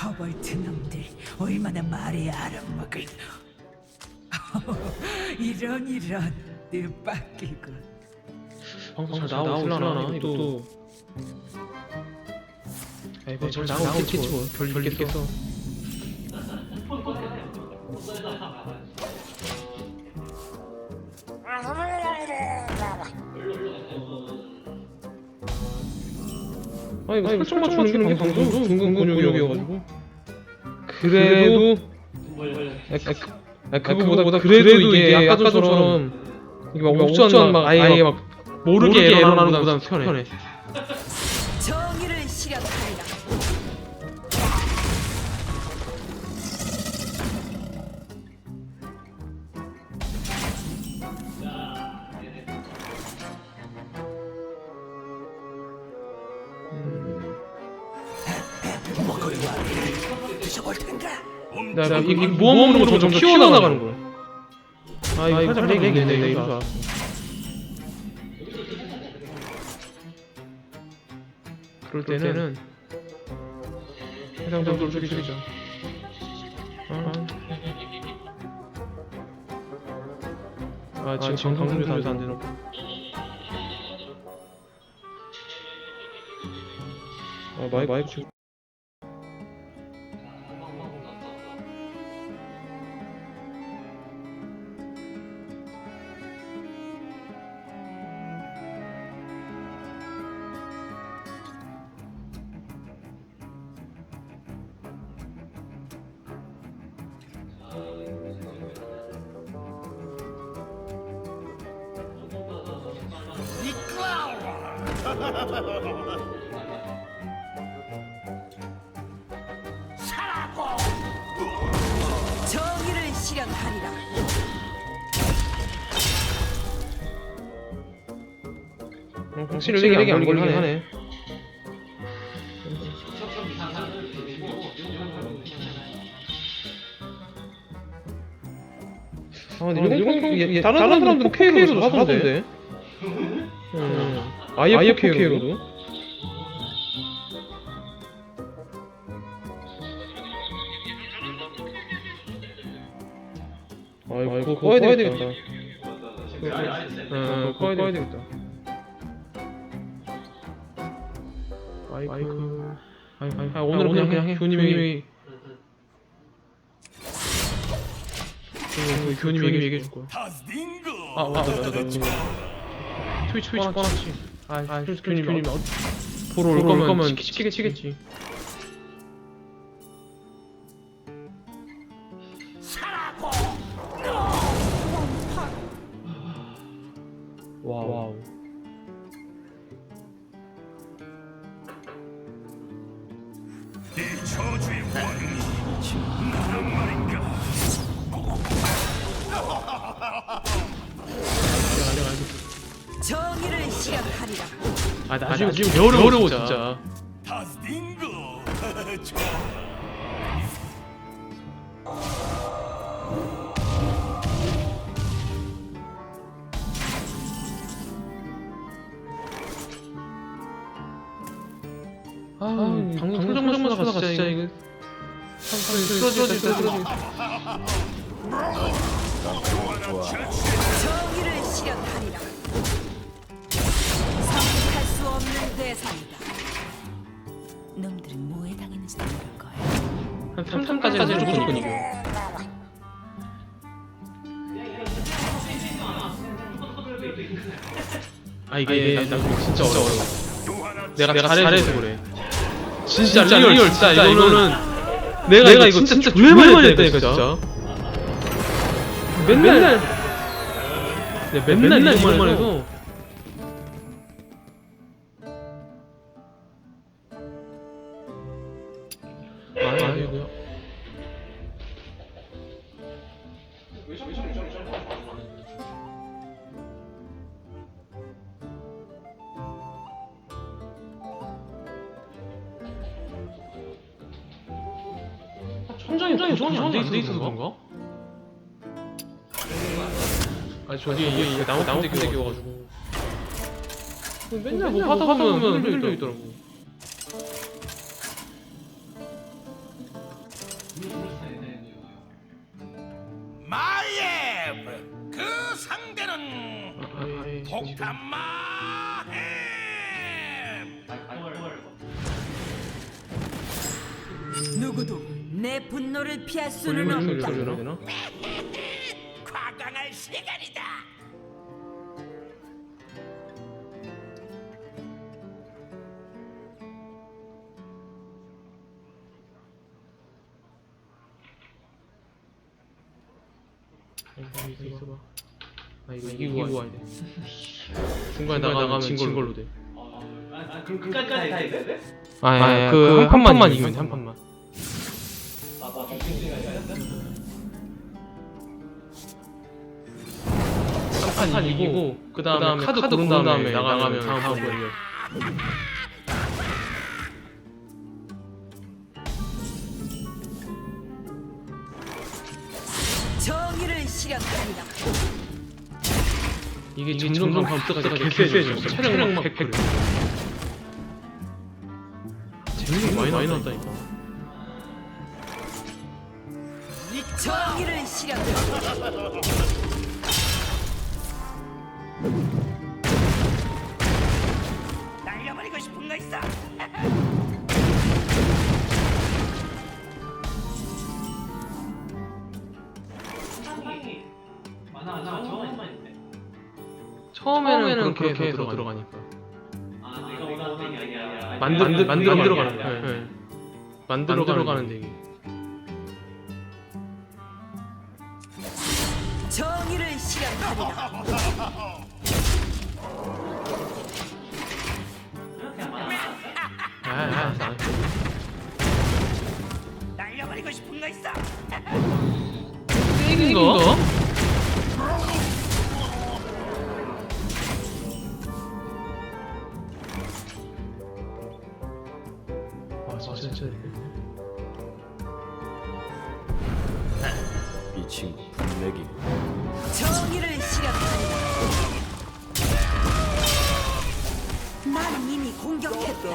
커벌트 놈들 얼마나 말이 알아먹을 이런 이런. 뜻밖이고. 방송 잘 나오려나 이것도. 아 이거 잘 나오겠지 뭐 별 있겠어 아 이거 살짝 맞추는 게 방송 중간 근육이어가지고. 그래도 아, 아, 그거보다 그래도 이게 아까 전처럼 이게 막 옵션 막 아예 막 모르게 일어나는 것보다는 편해. 정의를 실현하리라 드셔볼 텐가 나, 나, 이, 이 모험으로 점점 키워나가는 거야. 아, 이거 살짝 얘기했네, 내 이럴 줄 알았어. 그럴 때는 해당 정도를 줄이자. 아, 아 지금 방송률도 안 되는 거. 아, 마이크, 마이크. 정의를 실현하리라 어, 확실히 렉이 안 걸리긴 하네. 아 근데 일본 얘, 얘, 다른 사람들은 4K로도 하던데. 음, 아예 4K로도. 아이고 그거 꺼야 되겠다. 어, 꺼야 되겠다. 마이크. 아이고, 아, 오늘 그냥 그냥 해. 교님이 그 교님이 얘기해 줄 거야. 아, 와, 맞다, 맞다. 트위치 트위치 뻔하지. 아, 아, 교님이 교님이 보러 올 거면 치게 치겠지. 와우. 이 저주의 왕이 나란 아, 나중에 지금 어려워, 어려워 진짜. 다스딩고 좋아 아, 방송 소정만 하다가 진짜 이거 쓰러질 때 쓰러질 때. 없는 대상이다. 놈들은 뭐에 당했는지 모를 거야. 한 3탄까지는 무조건 이겨. 아 이게 나중에 진짜 어려워. 내가, 내가 잘해서 그래. 진짜, 리얼, 진짜 이거는 내가, 내가 이거 진짜 졸라 많이 했다니까 진짜. 맨날. 내가 맨날 이것만 해도 천장이 천장이 고정이 안 돼 있어서 그런가? 아니 저기 이게 이게 나무 나무 끈데 끼워가지고 맨날 뭐 하다 보면 흔들려 있더라고. 담마햄 누구도 내 분노를 피할 수는 볼륨을 없다. 줄여야 되나? 과강할 시간이다 아, 이거 있어봐. 아 이거 이기고 와야 돼. 중간에 나가면 진 걸로 돼. 그럼 끝까지 다 있어야 돼? 아, 그한 판만 이기면 돼, 한 판만. 한판 이기고 그 다음에 카드 고른 다음에 나가면 다음 번 걸려. 정의를 실현하리라. 이게 점점 감속자가 개세져. 차량 막 100. 재밌는 거 많이 많이 나왔다니까. 정의를 실현하리라. 날려버리고 싶은 거 있어 처음에는 그렇게 해서 들어가니까. 아 내가 원하는 게 아니야 만들 만들 만들어 만들어 가는 거야. 네. 만들어 가는 되게. 정의를 실현하리라. 아, 아, 아. 날려버리고 싶은 거 있어 이거? 아, 진 진짜. 이 친구 분맥이 정의를 실현하리라. 난 이미 공격했다.